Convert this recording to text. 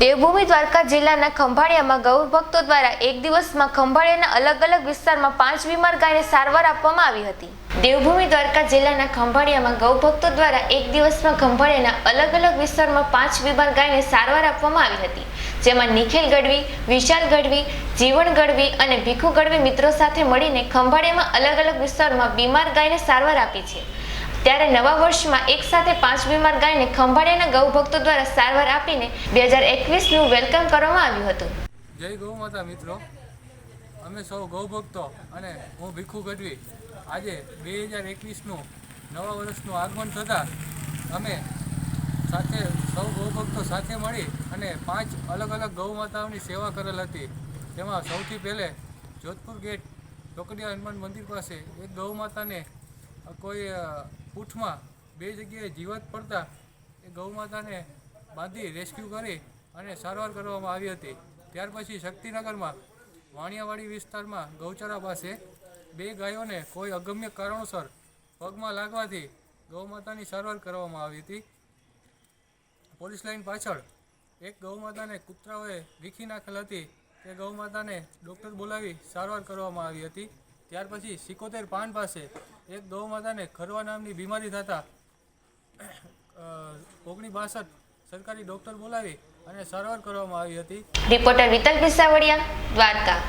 દેવભૂમિ દ્વારકા જિલ્લાના ખંભાળિયામાં ગૌ ભક્તો દ્વારા એક દિવસમાં ખંભાળિયાના અલગ અલગ વિસ્તારમાં પાંચ બીમાર ગાયને સારવાર આપવામાં આવી હતી. દેવભૂમિ દ્વારકા જિલ્લાના ખંભાળિયામાં ગૌ ભક્તો દ્વારા એક દિવસમાં ખંભાળિયાના અલગ અલગ વિસ્તારમાં પાંચ બીમાર ગાયને સારવાર આપવામાં આવી હતી. જેમાં નિખિલ ગઢવી, વિશાલ ગઢવી, જીવન ગઢવી અને ભીખુ ગઢવી મિત્રો સાથે મળીને ખંભાળિયામાં અલગ અલગ વિસ્તારમાં બીમાર ગાયને સારવાર આપી છે. ત્યારે નવા વર્ષમાં એક સાથે પાંચ બીમાર ગાયને ખંભાળિયાના ગૌ ભક્તો દ્વારા સારવાર આપીને બે હજાર એકવીસનું વેલકમ કરવામાં આવ્યું હતું. જય ગૌ માતા મિત્રો. અમે સૌ ગૌ ભક્તો અને હું ભીખુ ગઢવી. આજે બે હજાર એકવીસનું નવા વર્ષનું આગમન થતાં અમે સાથે સૌ ગૌ ભક્તો સાથે મળી અને પાંચ અલગ અલગ ગૌ માતાઓની સેવા કરેલ હતી. તેમાં સૌથી પહેલે જોધપુર ગેટ, ટોકડિયા હનુમાન મંદિર પાસે એક ગૌ માતાને કોઈ પૂંઠમાં બે જગ્યાએ જીવત પડતા એ ગૌમાતાને બાંધી રેસ્ક્યુ કરી અને સારવાર કરવામાં આવી હતી. ત્યાર પછી શક્તિનગરમાં, વાણિયાવાડી વિસ્તારમાં ગૌચરા પાસે બે ગાયોને કોઈ અગમ્ય કારણોસર પગમાં લાગવાથી ગૌમાતાની સારવાર કરવામાં આવી હતી. પોલીસ લાઇન પાછળ એક ગૌમાતાને કૂતરાઓએ વીખી નાખેલ હતી. તે ગૌમાતાને ડૉક્ટર બોલાવી સારવાર કરવામાં આવી હતી. ત્યાર પછી સિકોતેર પાન પાસે એક ગૌ માતાને ખરવા નામની બીમારી થતાં. ઓગણી બાસઠ સરકારી ડૉક્ટર બોલાવી અને સારવાર કરવામાં આવી હતી. રિપોર્ટર વિતલ પિસાવડિયા દ્વારકા.